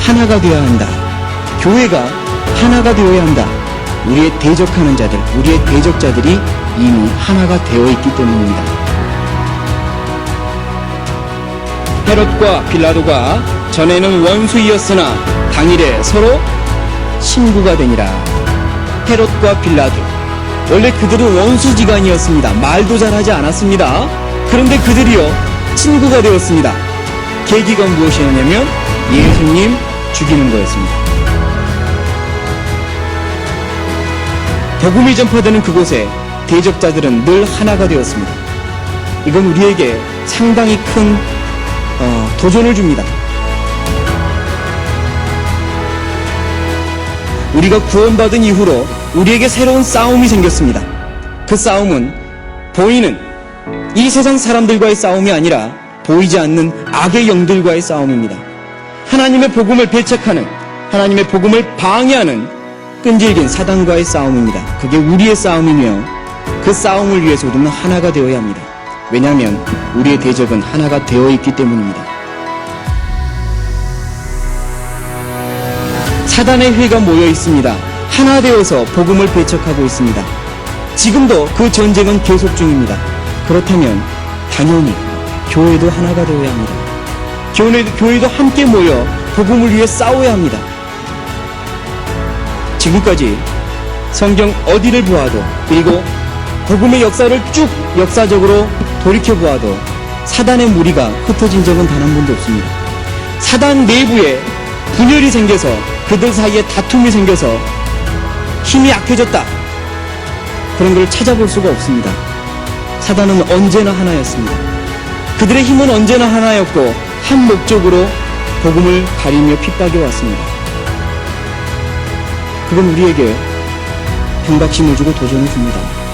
하나가 되어야 한다. 교회가 하나가 되어야 한다. 우리의 대적하는 자들, 우리의 대적자들이 이미 하나가 되어 있기 때문입니다. 헤롯과 빌라도가 전에는 원수이었으나 당일에 서로 친구가 되니라. 헤롯과 빌라도. 원래 그들은 원수지간이었습니다. 말도 잘하지 않았습니다. 그런데 그들이요, 친구가 되었습니다. 계기가 무엇이었냐면 예수님 죽이는 거였습니다. 복음이 전파되는 그곳에 대적자들은 늘 하나가 되었습니다. 이건 우리에게 상당히 큰 어, 도전을 줍니다. 우리가 구원받은 이후로 우리에게 새로운 싸움이 생겼습니다. 그 싸움은 보이는 이 세상 사람들과의 싸움이 아니라 보이지 않는 악의 영들과의 싸움입니다. 하나님의 복음을 배척하는 하나님의 복음을 방해하는 끈질긴 사단과의 싸움입니다. 그게 우리의 싸움이며 그 싸움을 위해서 우리는 하나가 되어야 합니다. 왜냐하면 우리의 대적은 하나가 되어 있기 때문입니다. 사단의 회가 모여 있습니다. 하나 되어서 복음을 배척하고 있습니다. 지금도 그 전쟁은 계속 중입니다. 그렇다면 당연히 교회도 하나가 되어야 합니다. 교회, 교회도 함께 모여 복음을 위해 싸워야 합니다. 지금까지 성경 어디를 보아도 그리고 복음의 역사를 쭉 역사적으로 돌이켜 보아도 사단의 무리가 흩어진 적은 단 한 번도 없습니다. 사단 내부에 분열이 생겨서 그들 사이에 다툼이 생겨서 힘이 약해졌다. 그런 걸 찾아볼 수가 없습니다. 사단은 언제나 하나였습니다. 그들의 힘은 언제나 하나였고 한 목적으로 복음을 가리며 핍박해 왔습니다. 그건 우리에게 경각심을 주고 도전을 줍니다.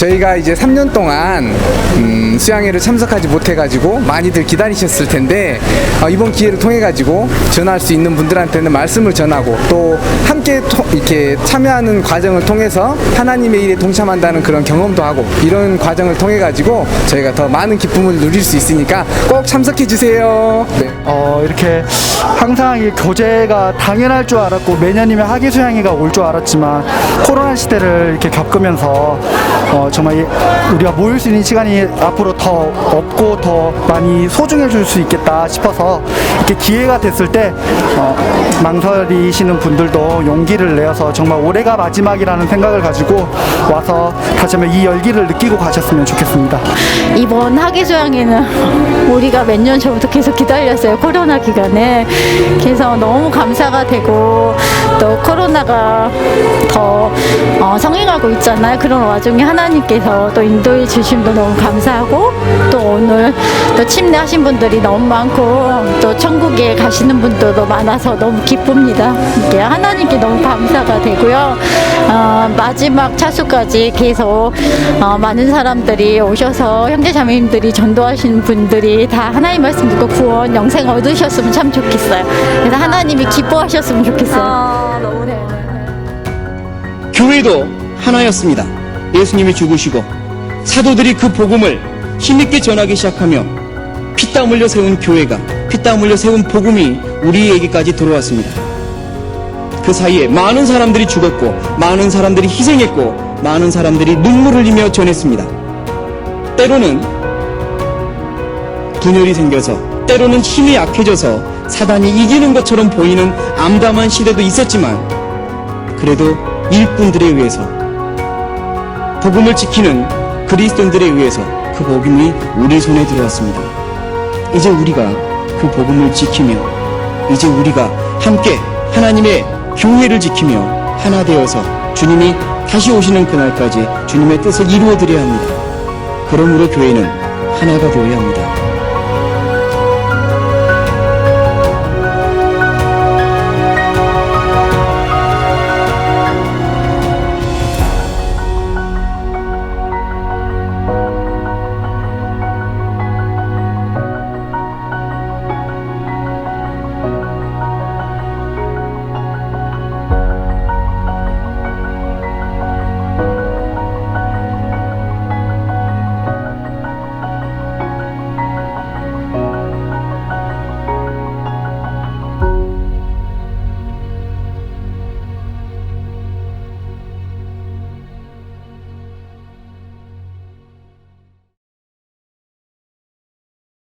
저희가 이제 3년 동안 음, 수양회를 참석하지 못해가지고 많이들 기다리셨을 텐데 어, 이번 기회를 통해 가지고 전할 수 있는 분들한테는 말씀을 전하고 또 함께 토- 이렇게 참여하는 과정을 통해서 하나님의 일에 동참한다는 그런 경험도 하고 이런 과정을 통해 가지고 저희가 더 많은 기쁨을 누릴 수 있으니까 꼭 참석해 주세요. 네. 어, 이렇게 항상 이 교제가 당연할 줄 알았고 매년이면 학예 수양회가 올 줄 알았지만 코로나 시대를 이렇게 겪으면서 어, 정말 이- 우리가 모일 수 있는 시간이 앞으로 더 없고 더 많이 소중해질 수 있겠다 싶어서 이렇게 기회가 됐을 때 어, 망설이시는 분들도 용기를 내어서 정말 올해가 마지막이라는 생각을 가지고 와서 다시 한번 이 열기를 느끼고 가셨으면 좋겠습니다. 이번 학예수양에는 우리가 몇 년 전부터 계속 기다렸어요. 코로나 기간에. 그래서 너무 감사가 되고 또 코로나가 더 어, 성행하고 있잖아요. 그런 와중에 하나님 께서 또 인도해 주심도 너무 감사하고 또 오늘 또 침례하신 분들이 너무 많고 또 천국에 가시는 분들도 많아서 너무 기쁩니다. 이게 하나님께 너무 감사가 되고요. 어, 마지막 차수까지 계속 어, 많은 사람들이 오셔서 형제 자매님들이 전도하시는 분들이 다 하나님 말씀 듣고 구원 영생 얻으셨으면 참 좋겠어요. 그래서 하나님이 기뻐하셨으면 좋겠어요. 너무 네. 교회도 하나였습니다. 예수님이 죽으시고 사도들이 그 복음을 힘있게 전하기 시작하며 피땀 흘려 세운 교회가 피땀 흘려 세운 복음이 우리에게까지 들어왔습니다. 그 사이에 많은 사람들이 죽었고 많은 사람들이 희생했고 많은 사람들이 눈물 흘리며 전했습니다. 때로는 분열이 생겨서 때로는 힘이 약해져서 사단이 이기는 것처럼 보이는 암담한 시대도 있었지만 그래도 일꾼들에 의해서 복음을 지키는 그리스도인들에 의해서 그 복음이 우리 손에 들어왔습니다. 이제 우리가 그 복음을 지키며 이제 우리가 함께 하나님의 교회를 지키며 하나 되어서 주님이 다시 오시는 그날까지 주님의 뜻을 이루어 드려야 합니다. 그러므로 교회는 하나가 되어야 합니다.